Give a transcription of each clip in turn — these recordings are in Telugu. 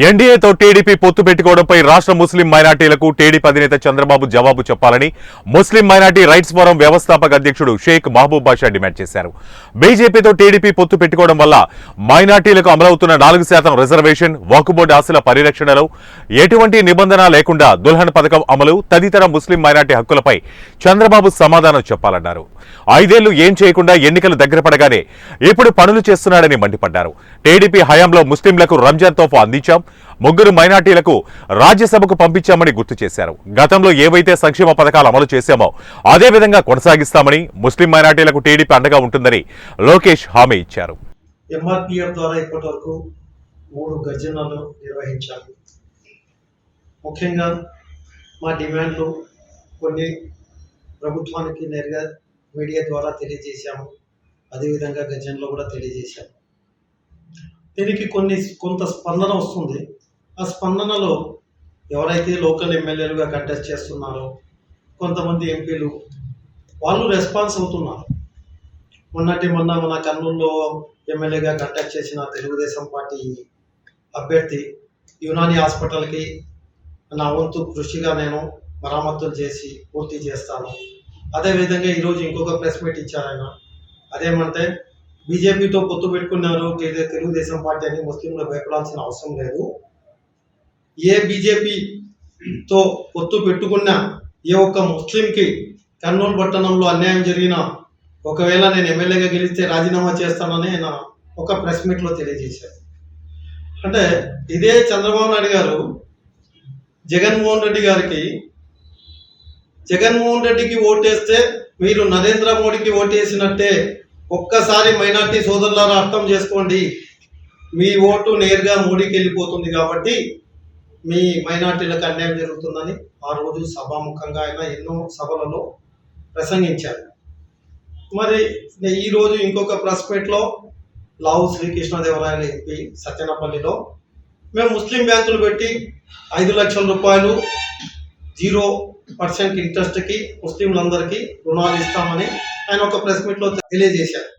ఎన్డీఏతో టీడీపీ పొత్తు పెట్టుకోవడంపై రాష్ట్ర ముస్లిం మైనార్టీలకు టీడీపీ అధినేత చంద్రబాబు జవాబు చెప్పాలని ముస్లిం మైనార్టీ రైట్స్ ఫోరం వ్యవస్థాపక అధ్యక్షుడు షేక్ మహబూబ్ బాషా డిమాండ్ చేశారు. బీజేపీతో టీడీపీ పొత్తు పెట్టుకోవడం వల్ల మైనార్టీలకు అమలవుతున్న నాలుగు శాతం రిజర్వేషన్ వక్ఫ్ ఆస్తుల పరిరక్షణలో ఎటువంటి నిబంధన లేకుండా దుల్హన్ పథకం అమలు తదితర ముస్లిం మైనార్టీ హక్కులపై చంద్రబాబు సమాధానం చెప్పాలన్నారు. ఐదేళ్ళు ఏం చేయకుండా ఎన్నికలు దగ్గర పడగానే ఇప్పుడు పనులు చేస్తున్నాడని మండిపడ్డారు. టీడీపీ హయాంలో ముస్లింలకు రంజాన్ తోఫా అందించాం. ముగ్గురు మైనార్టీలకు రాజ్యసభకు పంపించామని గుర్తు చేశారు. గతంలో ఏవైతే సంక్షేమ పథకాలు అమలు చేశామో అదే విధంగా కొనసాగిస్తామని ముస్లిం మైనార్టీలకు టీడీపీ అండగా ఉంటుందని లోకేష్ హామీ ఇచ్చారు. ఎంఆర్పిఎఫ్ ద్వారా ఇప్పటి వరకు మూడు గర్జనలు నిర్వహించాము ముఖ్యంగా మా డిమాండ్లు కొన్ని ప్రభుత్వానికి నేరుగా మీడియా ద్వారా తెలియజేశాము. అదేవిధంగా గర్జనలో కూడా తెలియజేశాము దీనికి కొన్ని కొంత స్పందన వస్తుంది. ఆ స్పందనలో ఎవరైతే లోకల్ ఎమ్మెల్యేలుగా కంటెస్ట్ చేస్తున్నారో కొంతమంది ఎంపీలు వాళ్ళు రెస్పాన్స్ అవుతున్నారు. మొన్నటి మొన్న మన కర్నూలులో ఎమ్మెల్యేగా కంటెక్ట్ చేసిన తెలుగుదేశం పార్టీ అభ్యర్థి యునాని హాస్పిటల్కి నా వంతు కృషిగా నేను మరమ్మతులు చేసి పూర్తి చేస్తాను. అదేవిధంగా ఈరోజు ఇంకొక ప్రెస్ మీట్ ఇచ్చారు ఆయన. అదేమంటే బీజేపీతో పొత్తు పెట్టుకున్నారు లేదా తెలుగుదేశం పార్టీ అని ముస్లింలు భయపడాల్సిన అవసరం లేదు. ఏ బీజేపీతో పొత్తు పెట్టుకున్న ఏ ఒక్క ముస్లింకి కర్నూలు పట్టణంలో అన్యాయం జరిగినా ఒకవేళ నేను ఎమ్మెల్యేగా గెలిస్తే రాజీనామా చేస్తానని ఆయన ఒక ప్రెస్ మీట్లో తెలియజేశారు. అంటే ఇదే చంద్రబాబు నాయుడు గారు జగన్మోహన్ రెడ్డి గారికి జగన్మోహన్ రెడ్డికి ఓటేస్తే మీరు నరేంద్ర మోడీకి ఓటేసినట్టే ఒక్కసారి మైనార్టీ సోదరులారా అర్థం చేసుకోండి. మీ ఓటు నేరుగా మోడీకి వెళ్ళిపోతుంది కాబట్టి మీ మైనార్టీలకు అన్యాయం జరుగుతుందని ఆ రోజు సభాముఖంగా ఆయన ఎన్నో సభలలో ప్రసంగించారు. మరి ఈ రోజు ఇంకొక ప్రెస్పేట్లో లావు శ్రీకృష్ణదేవరాయలు ఎంపీ సత్యనపల్లిలో మేము ముస్లిం బ్యాంకులు పెట్టి ఐదు లక్షల రూపాయలు జీరో పర్సెంట్ ఇంట్రెస్ట్కి ముస్లింలందరికీ రుణాలు ఇస్తామని ఆయన ఒక ప్రెస్ మీట్లో తెలియజేశారు.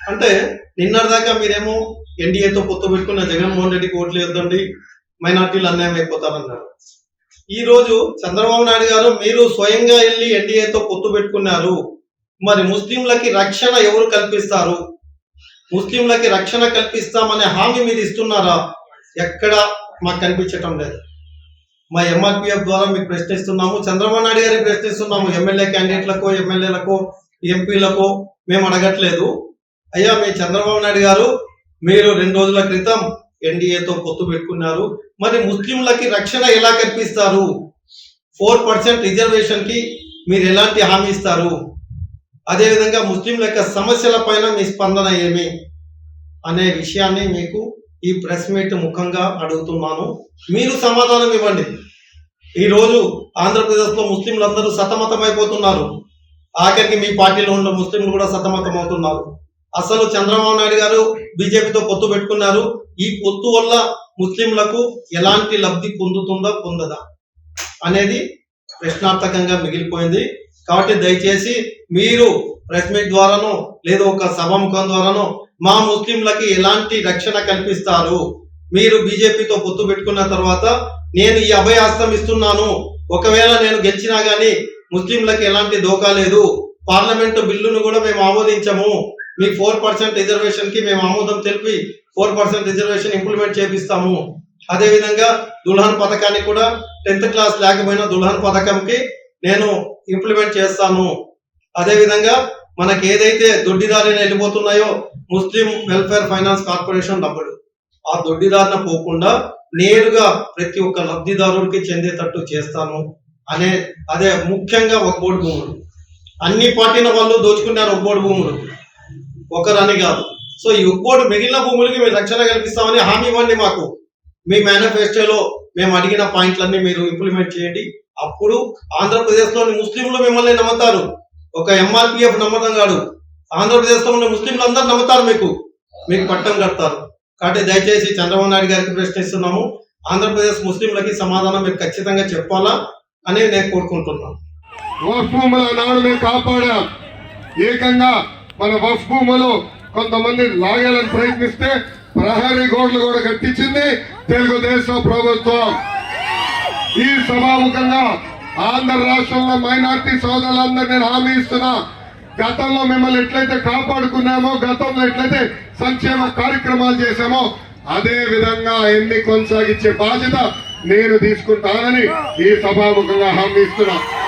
అంటే నిన్నటిదాకా మీరేమో ఎన్డీఏతో పొత్తు పెట్టుకున్న జగన్మోహన్ రెడ్డికి ఓట్లు వేద్దండి మైనార్టీలు అన్యాయం అయిపోతారన్నారు ఈ రోజు చంద్రబాబు నాయుడు గారు మీరు స్వయంగా వెళ్ళి ఎన్డీఏతో పొత్తు పెట్టుకున్నారు. మరి ముస్లింలకి రక్షణ ఎవరు కల్పిస్తారు? ముస్లింలకి రక్షణ కల్పిస్తామనే హామీ మీరు ఇస్తున్నారా? ఎక్కడ మాకు కనిపించటం లేదు. మా ఎంఆర్పిఎఫ్ ద్వారా మీకు ప్రశ్నిస్తున్నాము చంద్రబాబు నాయుడు గారికి ప్రశ్నిస్తున్నాము ఎమ్మెల్యే క్యాండిడేట్లకు ఎమ్మెల్యేలకు ఎంపీలకు మేము అడగట్లేదు. అయ్యా మీ చంద్రబాబు నాయుడు గారు మీరు రెండు రోజుల క్రితం ఎన్డీఏతో పొత్తు పెట్టుకున్నారు. మరి ముస్లింలకి రక్షణ ఎలా కల్పిస్తారు? ఫోర్ పర్సెంట్ రిజర్వేషన్కి మీరు ఎలాంటి హామీ ఇస్తారు? అదేవిధంగా ముస్లింల యొక్క సమస్యల పైన మీ స్పందన ఏమి? అనే విషయాన్ని మీకు ఈ ప్రెస్ మీట్ ముఖంగా అడుగుతున్నాను. మీరు సమాధానం ఇవ్వండి. ఈరోజు ఆంధ్రప్రదేశ్లో ముస్లింలందరూ సతమతమైపోతున్నారు. ఆఖరికి మీ పార్టీలో ఉన్న ముస్లింలు కూడా సతమతం అవుతున్నారు అసలు చంద్రబాబు నాయుడు గారు బీజేపీతో పొత్తు పెట్టుకున్నారు. ఈ పొత్తు వల్ల ముస్లింలకు ఎలాంటి లబ్ధి పొందుతుందా పొందదా అనేది ప్రశ్నార్థకంగా మిగిలిపోయింది. కాబట్టి దయచేసి మీరు ప్రెస్ మీట్ ద్వారానో లేదా ఒక సభాముఖం ద్వారానో మా ముస్లింలకి ఎలాంటి రక్షణ కల్పిస్తారు? మీరు బీజేపీతో పొత్తు పెట్టుకున్న తర్వాత నేను ఈ అభయాస్తం ఇస్తున్నాను. ఒకవేళ నేను గెలిచినా గానీ ముస్లింలకి ఎలాంటి దోకా లేదు. పార్లమెంటు బిల్లును కూడా మేము ఆమోదించము. మీ ఫోర్ పర్సెంట్ రిజర్వేషన్కి మేము ఆమోదం తెలిపి ఫోర్ పర్సెంట్ రిజర్వేషన్ ఇంప్లిమెంట్ చేపిస్తాము. అదేవిధంగా దుల్హన్ పథకాన్ని కూడా టెన్త్ క్లాస్ లేకపోయినా దుల్హన్ పథకంకి నేను ఇంప్లిమెంట్ చేస్తాను. అదేవిధంగా మనకి ఏదైతే దొడ్డిదారిని వెళ్ళిపోతున్నాయో ముస్లిం వెల్ఫేర్ ఫైనాన్స్ కార్పొరేషన్ డబ్బులు ఆ దొడ్డిదారిన పోకుండా నేరుగా ప్రతి ఒక్క లబ్ధిదారుడికి చెందేటట్టు చేస్తాను అనే అదే ముఖ్యంగా ఒక బోర్డు భూములు. అన్ని పార్టీల వాళ్ళు దోచుకున్నారు ఒక బోర్డు భూములు. ఒకరని కాదు. సో ఈ ఒక్కోటి మిగిలిన భూములకి మేము రక్షణ కల్పిస్తామని హామీ ఇవ్వండి మాకు. మీ మేనిఫెస్టోలో మేము అడిగిన పాయింట్లన్నీ మీరు ఇంప్లిమెంట్ చేయండి. అప్పుడు ఆంధ్రప్రదేశ్లోని ముస్లింలు మిమ్మల్ని నమ్ముతారు. ఒక ఎంఆర్పిఎఫ్ నమ్మకం కాదు. ఆంధ్రప్రదేశ్లో ఉన్న ముస్లింలు అందరూ నమ్ముతారు మీకు. మీకు పట్టం కడతారు. కాబట్టి దయచేసి చంద్రబాబు నాయుడు గారికి ప్రశ్నిస్తున్నాము. ఆంధ్రప్రదేశ్ ముస్లింలకి సమాధానం మీరు ఖచ్చితంగా చెప్పాలా అని నేను కోరుకుంటున్నాను. వక్ఫ్ భూముల నాడు మేము కాపాడాం. ఏకంగా మన వక్ఫ్ భూములు కొంతమంది లాగాలని ప్రయత్నిస్తే ప్రహరీ గోడలు కూడా కట్టించింది తెలుగుదేశం ప్రభుత్వం. ఈ సభాముఖంగా ఆంధ్ర రాష్ట్రంలో మైనార్టీ సోదరులందరూ నేను హామీ ఇస్తున్నా. గతంలో మిమ్మల్ని ఎట్లయితే కాపాడుకున్నామో గతంలో ఎట్లయితే సంక్షేమ కార్యక్రమాలు చేశామో అదే విధంగా ఎన్ని కొనసాగించే బాధ్యత నేను తీసుకుంటానని ఈ సభాముఖంగా హామీ ఇస్తున్నా.